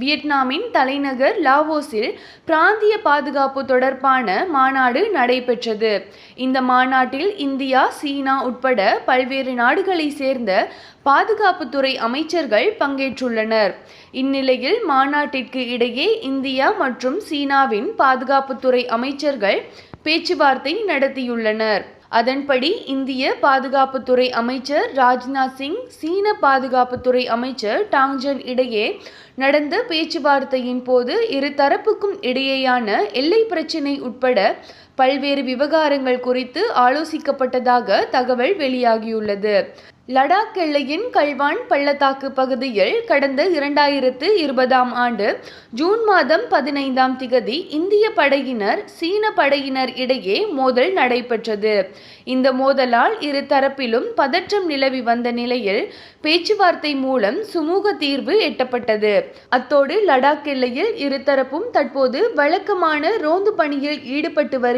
வியட்நாமின் தலைநகர் லாவோஸில் பிராந்திய பாதுகாப்பு தொடர்பான மாநாடு நடைபெற்றது. இந்த மாநாட்டில் இந்தியா சீனா உட்பட பல்வேறு நாடுகளை சேர்ந்த பாதுகாப்புத்துறை அமைச்சர்கள் பங்கேற்றுள்ளனர். இந்நிலையில் மாநாட்டிற்கு இடையே இந்தியா மற்றும் சீனாவின் பாதுகாப்புத்துறை அமைச்சர்கள் பேச்சுவார்த்தை நடத்தியுள்ளனர். அதன்படி இந்திய பாதுகாப்புத்துறை அமைச்சர் ராஜ்நாத் சிங் சீன பாதுகாப்புத்துறை அமைச்சர் டாங்ஜன் இடையே நடந்த பேச்சுவார்த்தையின் போது இரு தரப்புக்கும் இடையேயான எல்லை பிரச்சினை உட்பட பல்வேறு விவகாரங்கள் குறித்து ஆலோசிக்கப்பட்டதாக தகவல் வெளியாகியுள்ளது. லடாக் எல்லையின் கல்வான் பள்ளத்தாக்கு பகுதியில் கடந்த இரண்டாயிரத்து இருபதாம் ஆண்டு ஜூன் மாதம் பதினைந்தாம் திகதி இந்திய படையினர் சீன படையினர் இடையே மோதல் நடைபெற்றது. இந்த மோதலால் இரு தரப்பிலும் பதற்றம் நிலவி வந்த நிலையில் பேச்சுவார்த்தை மூலம் சுமூக தீர்வு எட்டப்பட்டது. அத்தோடு லடாக் எல்லையில் இருதரப்பும் தற்போது வழக்கமான ரோந்து பணியில் ஈடுபட்டு